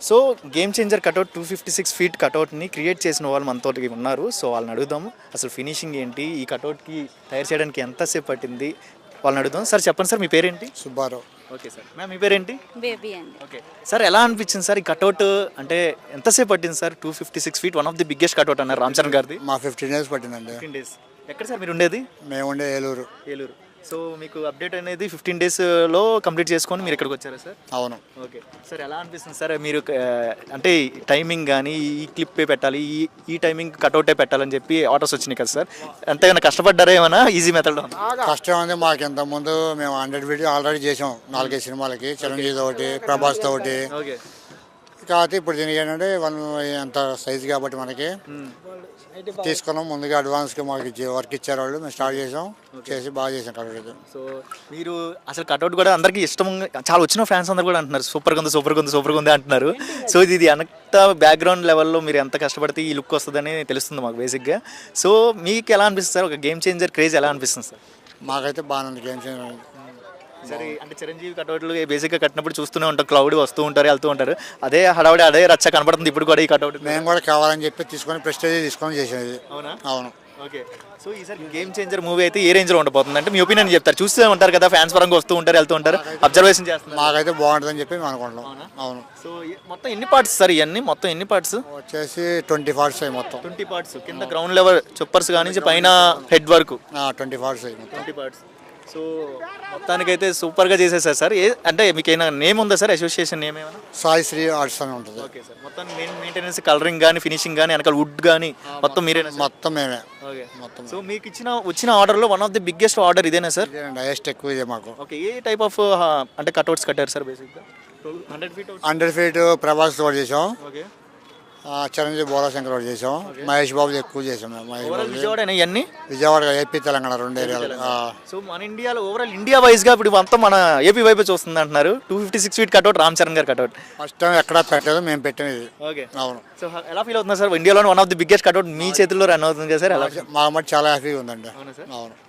So game changer cutout two fifty six feet కటౌట్ని create చేసిన వాళ్ళు మనతో ఉన్నారు. సో వాళ్ళని అడుగుదాము. అసలు ఫినిషింగ్ ఏంటి? ఈ కటౌట్కి తయారు చేయడానికి ఎంతసేపు పట్టింది? వాళ్ళని అడుగుదాం. సార్ చెప్పండి సార్ మీ పేరేంటి? సుబ్బారావు. Okay sir. మ్యామ్ మీ పేరేంటి? బేబీ అండి. ఓకే. సార్ ఎలా అనిపించింది సార్ ఈ కటౌట్ అంటే ఎంతసేపు పట్టింది sir? Two fifty six feet one of the biggest cutout అన్నారు రామ్ చరణ్ గారిది. మా ఫిఫ్టీన్ డేస్ పట్టిందండి. Fifteen days. ఎక్కడ సార్ మీరు ఉండేది? మేము ఉండే ఏలూరు. ఏలూరు. సో మీకు అప్డేట్ అనేది ఫిఫ్టీన్ డేస్లో కంప్లీట్ చేసుకొని మీరు ఇక్కడికి వచ్చారా సార్? అవును. ఓకే. సార్ ఎలా అనిపిస్తుంది సార్? మీరు ఆ, అంటే టైమింగ్ కానీ ఈ క్లిప్ పెట్టాలి ఈ ఈ టైమింగ్ కట్అవుటే పెట్టాలని చెప్పి ఆర్డర్స్ వచ్చినాయి కదా సార్. ఎంతైనా కష్టపడ్డారా ఏమైనా? ఈజీ మెథడ్ కష్టం ఉంది మాకు ఇంత ముందు మేము హండ్రెడ్ వీడియో ఆల్రెడీ చేసాం. నాలుగైదు సినిమాలకి. చిరంజీవి ఒకటి ప్రభాస్ ఒకటి. ఓకే. కాకపోతే ఇప్పుడు దీనికి ఏంటంటే వన్ అంత సైజు కాబట్టి మనకి. తీసుకున్నాం. ముందుగా అడ్వాన్స్గా మాకు వర్క్ ఇచ్చారు వాళ్ళు. మేము స్టార్ట్ చేసాం. చేసి బాగా చేసాం కాబట్టి సో మీరు అసలు కట్అవుట్ కూడా అందరికీ ఇష్టం చాలా వచ్చిన ఫ్యాన్స్ అందరు కూడా అంటున్నారు. సూపర్గా ఉంది సూపర్గా ఉంది సూపర్గా ఉంది అంటున్నారు. సో ఇది అంత బ్యాక్గ్రౌండ్ లెవెల్లో మీరు ఎంత కష్టపడితే ఈ లుక్ వస్తుందని తెలుస్తుంది మాకు బేసిక్గా సో మీకు ఎలా అనిపిస్తుంది సార్? ఒక గేమ్ చేంజర్ క్రేజ్ ఎలా అనిపిస్తుంది సార్? మాకైతే బాగానే ఉంది గేమ్ చేంజ్ సరే అంటే చిరంజీవి కటౌట్లు బేసిక్గా కట్టినప్పుడు చూస్తూనే ఉంటాం. క్లౌడ్ వస్తూ ఉంటారు వెళ్తూ ఉంటారు. అదే హడావుడి అదే రచ్చ కనబడుతుంది ఇప్పుడు కూడా ఈ కటౌట్. మేము కూడా కావాలని చెప్పి తీసుకొని ప్రెస్టేజ్ తీసుకొని చేసేది. అవునా? అవును. ఓకే. సో ఈసారి గేమ్ చేంజర్ మూవీ అయితే ఏ రేంజ్లో ఉండబోతుంది అంటే మీ ఒపీనియన్ చెప్తారు. చూస్తూ ఉంటారు కదా ఫ్యాన్స్ పరంగా వస్తూ ఉంటారు వెళ్తూ ఉంటారు. అబ్జర్వేషన్ చేస్తున్నారు. మాకైతే బాగుంటుందని చెప్పి మేము అనుకుంటున్నాం. అవును? సో మొత్తం ఎన్ని పార్ట్స్ సార్ ఇవన్నీ మొత్తం ఎన్ని పార్ట్స్ వచ్చేసి ట్వంటీ ఫార్ట్స్ అయ్యి మొత్తం. ట్వంటీ పార్ట్స్ కింద గ్రౌండ్ లెవెల్ చెప్పర్స్ కానీ పైన హెడ్ వరకు ట్వంటీ ఫార్ట్స్ అయ్యి మొత్తం. ట్వంటీ పార్ట్స్ సో మొత్తానికైతే సూపర్గా చేసేసారు సార్. ఏ అంటే మీకు ఏమైనా నేమ్ ఉందా సార్? అసోసియేషన్ నేమ్ ఏమైనా? సాయి శ్రీ ఆర్ట్స్ అని ఉంటుంది. Okay sir. మొత్తం మెయిన్ మెయింటెనెన్స్ కలరింగ్ కానీ ఫినిషింగ్ కానీ వెనకాల వుడ్ కానీ మొత్తం సార్? మొత్తం మేమే. ఓకే. మొత్తం సో మీకు ఇచ్చిన వచ్చిన ఆర్డర్లో one of the biggest order ఇదేనా సార్? హైయెస్ట్ ఎక్కువ ఇదే మాకు. ఓకే. ఏ టైప్ ఆఫ్ అంటే కట్అవుట్స్ కట్టారు సార్ బేసిక్గా? Hundred feet hundred feet Prabhas తోటి చేసాం. ఓకే. చిరంజీవి బోలా శంకర్ ఒకటి చేసాం మహేష్ బాబు ఎక్కువ చేసాం మేము మహేష్ బాబు విజయవాడ ఇవన్నీ? విజయవాడ ఏపీ తెలంగాణ రెండు ఏరియాలు. సో మన ఇండియాలో ఓవరాల్ ఇండియా వైజ్గా ఇప్పుడు మొత్తం మన ఏపీ వైపే చూస్తుంది అంటున్నారు two fifty six feet cutout Ram Charan గారు కట్అవుట్ ఫస్ట్ టైం ఎక్కడా పెట్టలేదు మేము పెట్టాం ఇది ఓకే అవును సో ఎలా ఫీల్ అవుతుంది సార్? ఇండియాలో one of the biggest cutout మీ చేతుల్లో రన్ అవుతుంది కదా సార్? మాకు మట్టి చాలా హ్యాపీగా ఉందండి. అవును.